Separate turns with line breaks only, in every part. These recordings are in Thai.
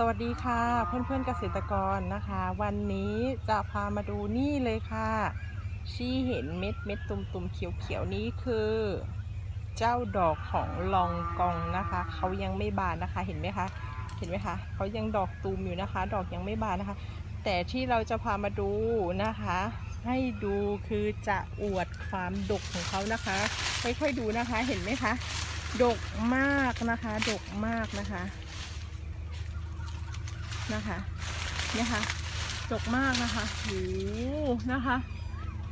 สวัสดีค่ะเพื่อนๆเกษตรกรนะคะ วันนี้จะพามาดูนี่เลยค่ะที่เห็นเม็ดเม็ดตุ่มตุ่มเขียวเขียวนี้คือ เจ้าดอกของลองกองนะคะเขายังไม่บานนะคะเห็นไหมคะเห็นไหมคะเขายังดอกตูมอยู่นะคะ ดอกยังไม่บานนะคะ แต่ที่เราจะพามาดูนะคะ ให้ดูคือจะอวดความดกของเขานะคะ ค่อยๆดูนะคะเห็นไหมคะดกมากนะคะ ดกมากนะคะ นะคะเนี่ยค่ะจกมากนะคะโหนะคะ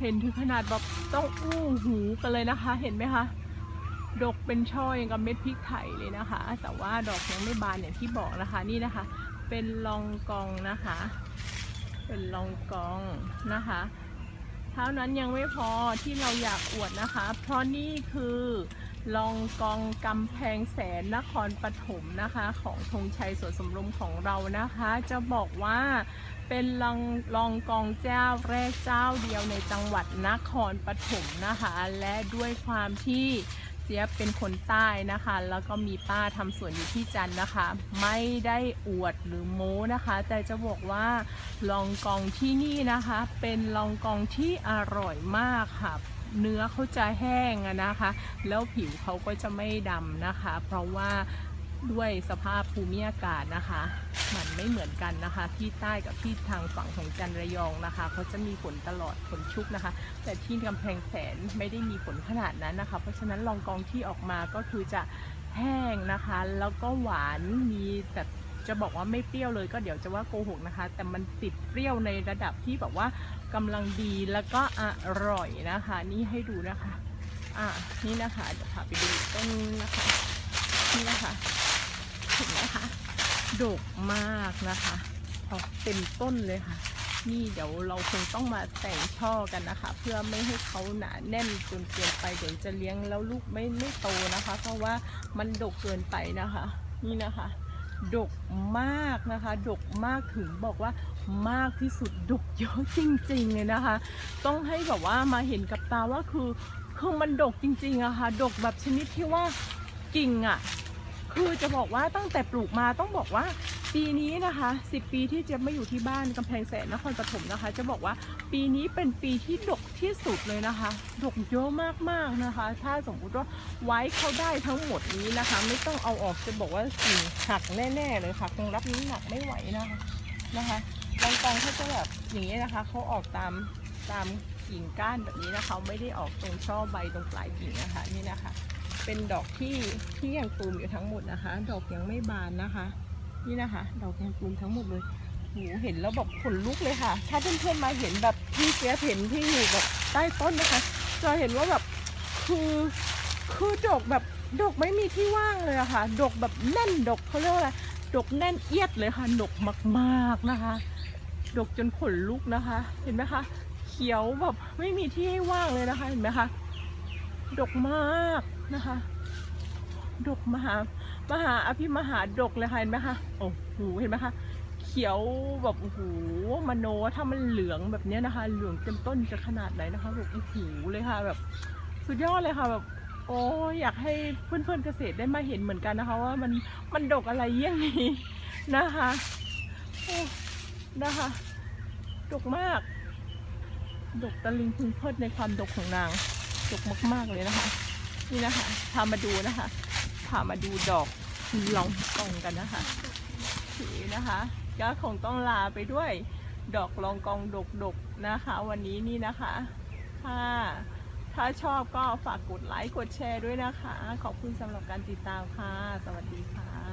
เห็นถึงขนาดแบบต้องอู้หูกันเลยนะคะ เห็นไหมคะดกเป็นช่อย่างกับเม็ดพริกไทยเลยนะคะ แต่ว่าดอกยังไม่บานอย่างที่บอกนะคะนี่นะคะ เป็นลองกองนะคะ เป็นลองกองนะคะ ท่านั้นยังไม่พอที่เราอยากอวดนะคะ เพราะนี่คือลองกองกำแพงแสนนครปฐมนะคะ ของธงชัยสวนสมรมของเรานะคะ จะบอกว่าเป็นลองลองกองเจ้าแรกเจ้าเดียวในจังหวัดนครปฐมนะคะ และด้วยความที่ เจี๊ยบเป็นคนใต้นะคะ แล้วก็มีป้าทำสวนอยู่ที่จันนะคะ ไม่ได้อวดหรือโม้นะคะ แต่จะบอกว่าลองกองที่นี่นะคะ เป็นลองกองที่อร่อยมากค่ะเนื้อเขาจะแห้งนะคะ แล้วผิวเขาก็จะไม่ดำนะคะ เพราะว่า ด้วยสภาพภูมิอากาศนะคะ มันไม่เหมือนกันนะคะ ที่ใต้กับที่ทางฝั่งของจันระยองนะคะเขาจะมีฝนตลอดฝนชุกนะคะ แต่ที่กำแพงแสนไม่ได้มีฝนขนาดนั้นนะคะ เพราะฉะนั้นลองกองที่ออกมาก็คือจะแห้งนะคะ แล้วก็หวานมีแต่จะบอกว่าไม่เปรี้ยวเลยก็เดี๋ยวจะว่าโกหกนะคะ แต่มันติดเปรี้ยวในระดับที่แบบว่ากำลังดีแล้วก็อร่อยนะคะ นี่ให้ดูนะคะ อ่านี่นะคะเดี๋ยวพาไปดูต้นนะคะนี่นะคะ ดกมากนะคะออกเต็มต้นเลยค่ะ นี่เดี๋ยวเราคงต้องมาแต่งช่อกันนะคะ เพื่อไม่ให้เขาหนาแน่นจนเกินไปเดี๋ยวจะเลี้ยงแล้วลูกไม่ไม่โตนะคะ เพราะว่ามันดกเกินไปนะคะ นี่นะคะ ดกมากนะคะ ดกมากถึงบอกว่ามากที่สุดดกเยอะจริงๆเลยนะคะ ต้องให้แบบว่ามาเห็นกับตาว่าคือคือมันดกจริงๆอะค่ะดกแบบชนิดที่ว่ากิ่งอะ คือจะบอกว่าตั้งแต่ปลูกมาต้องบอกว่าปีนี้นะคะ 10 ปีที่เจะไม่อยู่ที่บ้านกำแพงแสนนครปฐมนะคะ จะบอกว่าปีนี้เป็นปีที่ดกที่สุดเลยนะคะ ดกเยอะมากๆนะคะ ถ้าสมมุติว่าไว้เขาได้ทั้งหมดนี้นะคะ ไม่ต้องเอาออกจะบอกว่ากิ่งหักแน่ๆเลยค่ะคงรับน้ำหนักไม่ไหวนะคะนะคะบางกองเขาจะแบบอย่างนี้นะคะเขาออกตามตามกิ่งก้านแบบนี้นะคะ ไม่ได้ออกตรงช่อใบตรงปลายกิ่งนะคะนี่นะคะ เป็นดอกที่ที่ยังตูมอยู่ทั้งหมดนะคะ ดอกยังไม่บานนะคะ นี่นะคะ ดอกยังตูมทั้งหมดเลยโหเห็นแล้วแบบขนลุกเลยค่ะ ถ้าเพื่อนๆมาเห็นแบบที่เจ๊ยเห็นที่อยู่แบบใต้ต้นนะคะจะเห็นว่าแบบคือคือดอกแบบดอกไม่มีที่ว่างเลยอะค่ะ ดอกแบบแน่นดอกเขาเรียกว่าอะไรดอกแน่นเอียดเลยค่ะดอกมากๆนะคะดกจนขนลุกนะคะ เห็นไหมคะ เขียวแบบไม่มีที่ให้ว่างเลยนะคะ เห็นไหมคะ ดกมาก นะคะ ดกมหามหาอภิมหาดกเลยค่ะเห็นไหมคะโอ้โหเห็นไหมคะเขียวแบบโอ้โหมโนถ้ามันเหลืองแบบนี้นะคะ เหลืองเต็มต้นจะขนาดไหนนะคะแบบโอ้โหเลยค่ะแบบ สุดยอดเลยค่ะแบบโอ้อยากให้เพื่อนๆเกษตรได้มาเห็นเหมือนกันนะคะ ว่ามันมันดกอะไรเยี่ยงนี้นะคะโอ้นะคะดกมาก ดกตะลิงพึงเพลิดในความดกของนาง ดกมากๆเลยนะคะ นี่นะคะพามาดูนะคะพามาดูดอกลองกองกันนะคะสีนะคะก็คงต้องลาไปด้วย ดอกลองกองดกๆนะคะ วันนี้นี่นะคะถ้าถ้าชอบก็ฝากกดไลค์กดแชร์ด้วยนะคะ ขอบคุณสำหรับการติดตามค่ะ สวัสดีค่ะ